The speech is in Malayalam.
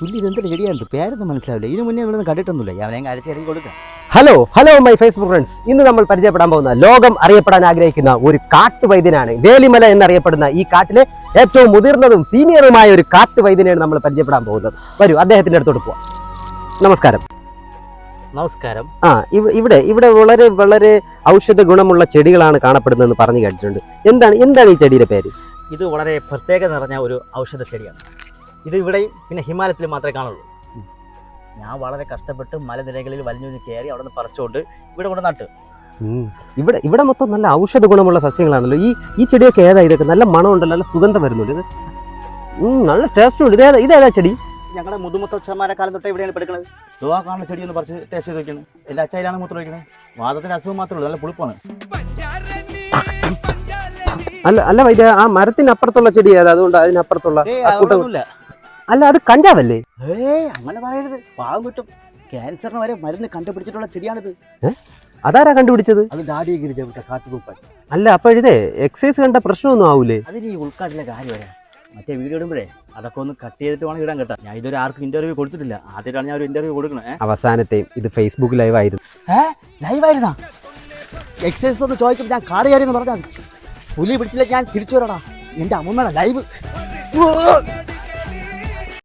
പുല്ല് ഇതെന്തൊരു ചെടിയാണ് പേരൊന്നും മനസ്സിലാവില്ല. ഇതിനു മുന്നേ ഇവിടെ കണ്ടിട്ടൊന്നുമില്ല. ഞാൻ അരച്ചിറങ്ങി കൊടുക്കാം. Hello hello my Facebook friends ഇന്ന് നമ്മൾ പരിചയപ്പെടാൻ പോകുന്ന ലോകം അറിയപ്പെടാൻ ആഗ്രഹിക്കുന്ന ഒരു കാട്ടുവൈദ്യനാണ്. വേലിമല എന്നറിയപ്പെടുന്ന ഈ കാട്ടിലെ ഏറ്റവും മുതിർന്നതും സീനിയറുമായ ഒരു കാട്ടുവൈദ്യനെയാണ് നമ്മൾ പരിചയപ്പെടാൻ പോകുന്നത്. വരൂ അദ്ദേഹത്തിന്റെ അടുത്തോട്ട് പോവാം. നമസ്കാരം. നമസ്കാരം. ആ ഇവിടെ ഇവിടെ വളരെ വളരെ ഔഷധ ഗുണമുള്ള ചെടികളാണ് കാണപ്പെടുന്നതെന്ന് പറഞ്ഞു കേട്ടിട്ടുണ്ട്. എന്താണ് എന്താണ് ഈ ചെടിയുടെ പേര്? ഇത് വളരെ പ്രത്യേകത നിറഞ്ഞ ഒരു ഔഷധ ചെടിയാണ്. ഇത് ഇവിടെയും പിന്നെ ഹിമാലയത്തിൽ മാത്രമേ കാണുള്ളൂ. ഞാൻ വളരെ കഷ്ടപ്പെട്ട് മലനിരകളിൽ വലിഞ്ഞു കയറി അവിടെ നിന്ന് പറിച്ചുകൊണ്ട് ഇവിടെ കൊണ്ട് നട്ട് ഇവിടെ ഇവിടെ മൊത്തം നല്ല ഔഷധ ഗുണമുള്ള സസ്യങ്ങളാണല്ലോ. ഈ ഈ ചെടിയൊക്കെ ഏതാ? ഇതൊക്കെ നല്ല മണമുണ്ടല്ലോ നല്ല സുഗന്ധം വരുന്നുണ്ട്. ഇത് നല്ല ടേസ്റ്റും ഉണ്ട്. ഇതേതാ ഇതേതാ ചെടി? ഞങ്ങളുടെ മുതുമുത്തച്ഛന്മാരെ കാലം തൊട്ട് ഇവിടെയാണ് എടുക്കുന്നത് ദുവാ കാണുന്ന ചെടി ഒന്ന് പറിച്ച് ടേസ്റ്റ് ചെയ്ത് വെക്കുന്നത് എല്ലാ അച്ചായാലാണ് മൂത്രം ഒഴിക്കുന്നത് വാദത്തിന് അസുഖം മാത്രമേ ഉള്ളൂ. നല്ല പുളിപ്പാണ്. അല്ല അല്ല വൈദ്യ ആ മരത്തിനപ്പുറത്തുള്ള ചെടി ഏതാ? അതുകൊണ്ട് അതിനപ്പുറത്തുള്ള അല്ല അത് കഞ്ചാവല്ലേ? ഏ അങ്ങനെ പറയരുത്. പാവം കിട്ടും ക്യാൻസറിന് വരെ മരുന്ന് കണ്ടുപിടിച്ചിട്ടുള്ള ചെടിയാണിത്. അതാരാ കണ്ടുപിടിച്ചത്? അത് ഡാഡിയെ ഗിരിജ വിട്ട കാട്ടുകൂപ്പൻ അല്ല അപ്പോൾ ഇതേ എക്സസൈസ് കണ്ട പ്രശ്നമൊന്നും ആവൂലേ? അതിന് ഈ ഉൾക്കാട്ടിലെ കാര്യം വരാം മറ്റേ വീഡിയോ ഇടുമ്പോഴേ അതൊക്കെ ഒന്ന് കട്ട് ചെയ്തിട്ട് വേണം ഇടാൻ കേട്ടോ. ഞാൻ ഇതൊരു ആർക്കും ഇന്റർവ്യൂ കൊടുത്തിട്ടില്ല. ആദ്യമായിട്ടാണ് ഞാൻ ഒരു ഇന്റർവ്യൂ കൊടുക്കണേ. അവസാനത്തെയും ഇത് ഫേസ്ബുക്ക് ലൈവ് ആയിരുന്നു. ഏ? ലൈവായിരുന്നാ എക്സസൈസ് ഒന്ന് ചോദിക്കുമ്പോൾ ഞാൻ കാട് കയറി എന്ന് പറഞ്ഞാൽ പുലി പിടിച്ചില്ല ഞാൻ തിരിച്ചു വരടാ. എന്റെ അമ്മമ്മയുടെ ലൈവ്